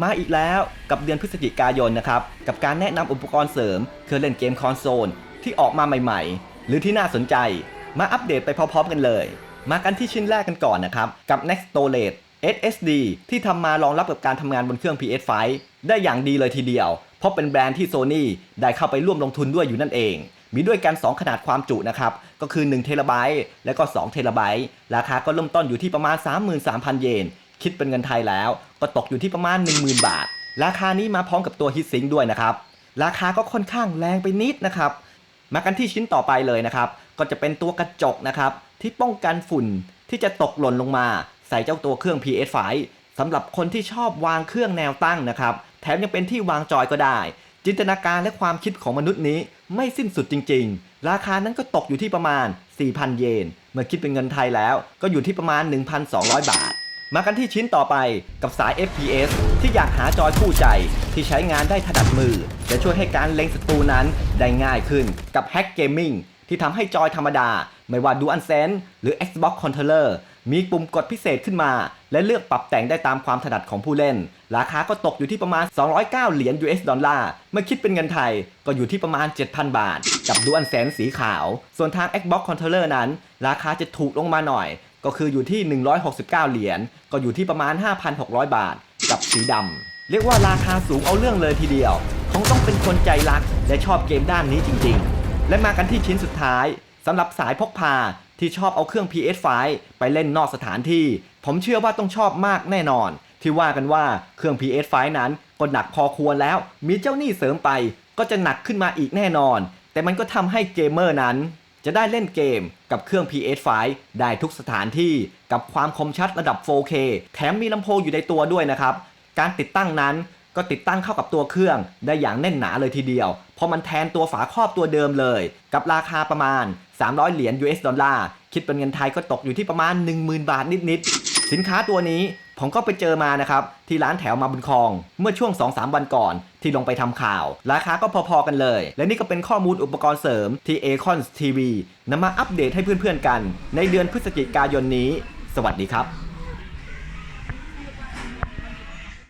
มาอีกแล้วกับเดือนพฤศจิกายนนะครับ กับการแนะนำอุปกรณ์เสริมเครื่องเล่นเกมคอนโซลที่ออกมาใหม่ๆ หรือที่น่าสนใจ มาอัปเดตไปพร้อมๆกันเลย มากันที่ชิ้นแรกกันก่อนนะครับ กับ Next Storage SSD ที่ทำมารองรับกับการทำงานบนเครื่อง PS5 ได้อย่างดีเลยทีเดียว เพราะเป็นแบรนด์ที่ Sony ได้เข้าไปร่วมลงทุนด้วยอยู่นั่นเอง มีด้วยกัน 2 ขนาดความจุนะครับ ก็คือ1เทราไบต์และก็2เทราไบต์ราคาก็เริ่มต้นอยู่ที่ประมาณ 33,000 เยน คิดเป็นเงินไทยแล้ว ก็ตกอยู่ที่ประมาณ 10,000 บาท ราคานี้มาพร้อมกับตัวฮิตซิงด้วยนะครับ ราคาก็ค่อนข้างแรงไปนิดนะครับ มากันที่ชิ้นต่อไปเลยนะครับ ก็จะเป็นตัวกระจกนะครับที่ป้องกันฝุ่นที่จะตกหล่นลงมา ใส่เจ้าตัวเครื่อง PS5 สำหรับคนที่ชอบวางเครื่องแนวตั้งนะครับ แถมยังเป็นที่วางจอยก็ได้ จินตนาการและความคิดของมนุษย์นี้ไม่สิ้นสุดจริง ๆ ราคานั้นก็ตกอยู่ที่ประมาณ 4,000 เยน เมื่อคิดเป็นเงินไทยแล้วก็อยู่ที่ประมาณ 1,200 บาท มากันที่ชิ้นต่อไปกับสาย FPS ที่อยากหาจอยคู่ใจ ที่ใช้งานได้ถนัดมือ จะช่วยให้การเล็งศัตรูนั้นได้ง่ายขึ้นกับ Hack Gaming ที่ทำให้จอยธรรมดา ไม่ว่า DualSense หรือ Xbox Controller มีปุ่มกดพิเศษขึ้นมา และเลือกปรับแต่งได้ตามความถนัดของผู้เล่น ราคาก็ตกอยู่ที่ประมาณ 209 เหรียญ US ดอลลาร์ เมื่อคิดเป็นเงินไทยก็อยู่ที่ประมาณ 7,000 บาท กับ DualSense สีขาว ส่วนทาง Xbox Controller นั้น ราคาจะถูกลงมาหน่อย ก็คืออยู่ที่ 169 เหรียญก็อยู่ที่ประมาณ 5,600 บาท กับสีดำเรียกว่าราคาสูงเอาเรื่องเลยทีเดียวคงต้องเป็นคนใจรักและชอบเกมด้านนี้จริงๆ และมากันที่ชิ้นสุดท้ายสำหรับสายพกพาที่ชอบเอาเครื่อง PS5 ไปเล่นนอกสถานที่ ผมเชื่อว่าต้องชอบมากแน่นอน ที่ว่ากันว่าเครื่อง PS5 นั้นก็หนักพอควรแล้ว มีเจ้าหนี้เสริมไป ก็จะหนักขึ้นมาอีกแน่นอน แต่มันก็ทำให้เกมเมอร์นั้น จะได้เล่นเกมกับเครื่อง PS5 ได้ทุกสถานที่กับความคมชัดระดับ 4K แถมมีลำโพงอยู่ในตัวด้วยนะครับ การติดตั้งนั้นก็ติดตั้งเข้ากับตัวเครื่องได้อย่างแน่นหนาเลยทีเดียว เพราะมันแทนตัวฝาครอบตัวเดิมเลย กับราคาประมาณ 300 เหรียญ US ดอลลาร์ คิดเป็นเงินไทยก็ตกอยู่ที่ประมาณ 10,000 บาทนิดๆ สินค้าตัวนี้ ผมก็ไปเจอมานะครับที่ร้านแถวมาบุญคลอง เมื่อช่วง 2-3 วันก่อน ที่ลงไปทำข่าว ราคาก็พอๆกันเลย และนี่ก็เป็นข้อมูลอุปกรณ์เสริมที่ a c o n TV นำมาอัปเดตให้เพื่อนๆกัน ในเดือนพฤศจิกายนนี้ สวัสดีครับ